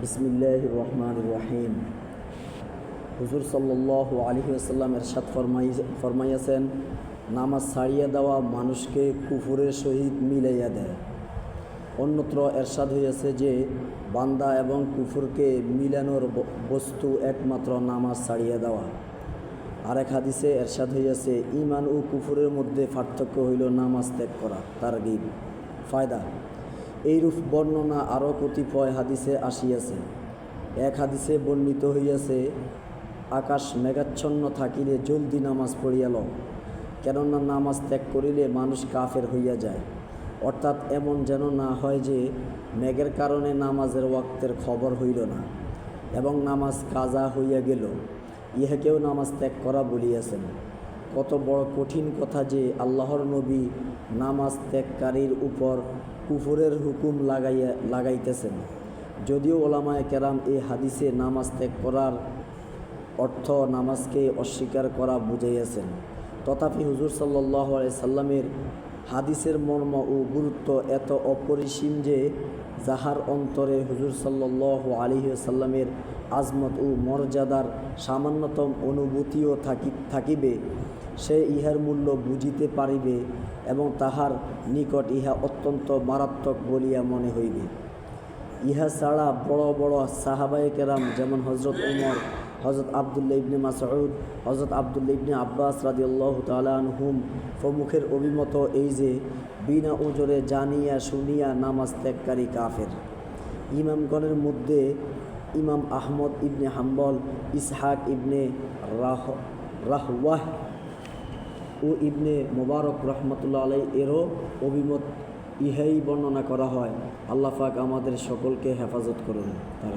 বিসমিল্লাহ রহমান রহিম। হুজুর সাল্লাহ আলী আসাল্লাম এরশাদ ফরমাই, ফরমাইয়াছেন, নামাজ ছাড়িয়ে দেওয়া মানুষকে কুফুরের সহিত মিলাইয়া দেয়। অন্যত্র এরশাদ হইয়াছে যে, বান্দা এবং কুফুরকে মিলানোর বস্তু একমাত্র নামাজ ছাড়িয়ে দেওয়া। আরেক হাদিসে এরশাদ হইয়াছে ইমান ও কুফুরের মধ্যে পার্থক্য হইল নামাজ ত্যাগ করা তার গিব ফায়দা এইরূপ বর্ণনা আরও কতিপয় হাদিসে আসিয়াছে। এক হাদিসে বর্ণিত হইয়াছে, আকাশ মেঘাচ্ছন্ন থাকিলে জলদি নামাজ পড়িয়া লও, কেননা নামাজ ত্যাগ করিলে মানুষ কাফের হইয়া যায়। অর্থাৎ এমন যেন না হয় যে, মেঘের কারণে নামাজের ওয়াক্তের খবর হইল না, এবং নামাজ কাজা হইয়া গেল ইহাকেও নামাজ ত্যাগ করা বলিয়াছেন। কত বড় কঠিন কথা যে আল্লাহর নবী নামাজ ত্যাগকারীর উপর কুফুরের হুকুম লাগাইয়া, লাগাইতেছেন। যদিও ওলামায় কেরাম এই হাদিসে নামাজ ত্যাগ করার অর্থ নামাজকে অস্বীকার করা বুঝাইয়াছেন। তথাপি হুজুর সাল্লাহ সাল্লামের হাদিসের মর্ম ও গুরুত্ব এত অপরিসীম যে যাহার অন্তরে হুজুর সাল্লাহ আলিহাসাল্লামের সাল্লামের আজমত ও মর্যাদার সামান্যতম অনুভূতিও থাকি থাকিবে, সে ইহার মূল্য বুঝিতে পারিবে এবং তাহার নিকট ইহা অত্যন্ত মারাত্মক বলিয়া মনে হইবে। ইহা ছাড়া বড় বড় সাহাবায়ে কেরাম যেমন হজরত উমর হজরত আবদুল্লা ইবনে মাসউদ হজরত আবদুল্লা ইবনে আব্বাস রাদিয়াল্লাহ তালানহুম প্রমুখের অভিমত এই যে, বিনা ওজরে জানিয়া শুনিয়া নামাজ ত্যাগকারী কাফের। ইমামগণের মধ্যে ইমাম আহমদ ইবনে হাম্বল, ইসহাক ইবনে রাহ, রাহওয়াহ ও ইবনে মোবারক রহমতুল্লা আলাই এরও অভিমত ইহাই বর্ণনা করা হয় আল্লাহ আমাদের সকলকে হেফাজত করুন তার